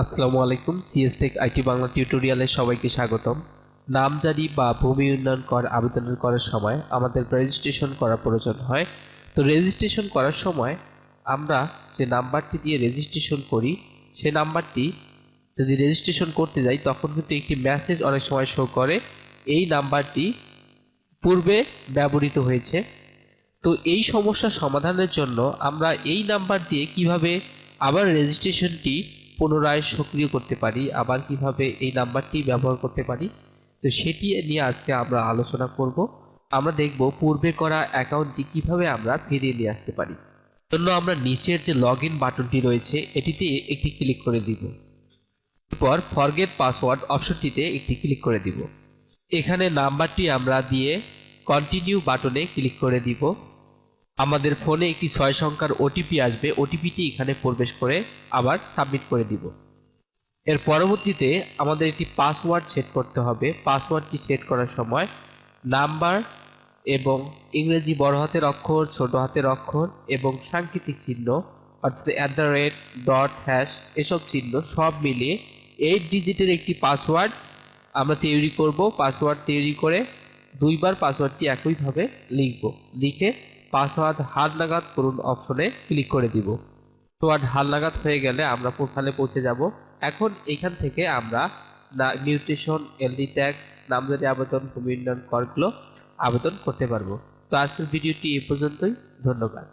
আসসালামু আলাইকুম সিএসটেক আইটি বাংলা টিউটোরিয়ালে সবাইকে স্বাগতম। নামজারি বা ভূমি উন্নয়ন কর আবেদন করার সময় আমাদের রেজিস্ট্রেশন করা প্রয়োজন হয়। তো রেজিস্ট্রেশন করার সময় আমরা যে নাম্বারটি দিয়ে রেজিস্ট্রেশন করি সেই নাম্বারটি যদি রেজিস্ট্রেশন করতে যাই, তখন কিন্তু একটি মেসেজ অনেক সময় শো করে। এই নাম্বারটি পূর্বে ব্যবহৃত হয়েছে। তো এই সমস্যা সমাধানের জন্য আমরা এই নাম্বার দিয়ে কীভাবে আবার রেজিস্ট্রেশনটি পুনরায় সক্রিয় করতে পারি। আবার কীভাবে এই নাম্বারটি ব্যবহার করতে পারি? তো সেটি নিয়ে আজকে আমরা আলোচনা করব। আমরা দেখব পূর্বে করা অ্যাকাউন্টটি কীভাবে আমরা ফিরিয়ে নিয়ে আসতে পারি। জন্য আমরা নিচের যে লগ ইন বাটনটি রয়েছে, এটিতে একটি ক্লিক করে দিব। এরপর ফরগেট পাসওয়ার্ড অপশনটিতে একটি ক্লিক করে দিব। এখানে নাম্বারটি আমরা দিয়ে কন্টিনিউ বাটনে ক্লিক করে দিব। আমাদের ফোনে একটি ছয় সংখ্যার ওটিপি আসবে। ওটিপিটি এখানে প্রবেশ করে আবার সাবমিট করে দিব। এর পরবর্তীতে আমাদের একটি পাসওয়ার্ড সেট করতে হবে। পাসওয়ার্ডটি সেট করার সময় নাম্বার এবং ইংরেজি বড় হাতের অক্ষর, ছোট হাতের অক্ষর এবং সাংকেতিক চিহ্ন, অর্থাৎ at the rate dot hash এসব চিহ্ন সব মিলিয়ে এইট ডিজিটের একটি পাসওয়ার্ড আমরা তৈরি করব। পাসওয়ার্ড তৈরি করে দুইবার পাসওয়ার্ডটি একইভাবে লিখব। লিখে পাসওয়ার্ড হাত নাগাদ করুন অপশনে ক্লিক করে দিব। পাসওয়ার্ড হাল নাগাদ হয়ে গেলে আমরা প্রোফাইলে পৌঁছে যাব? এখন এখান থেকে আমরা নিউট্রিশন, এলডি ট্যাক্স, নামজারি আবেদন, ভূমি উন্নয়ন করগুলো আবেদন করতে পারব। তো আজকের ভিডিওটি এই পর্যন্তই। ধন্যবাদ।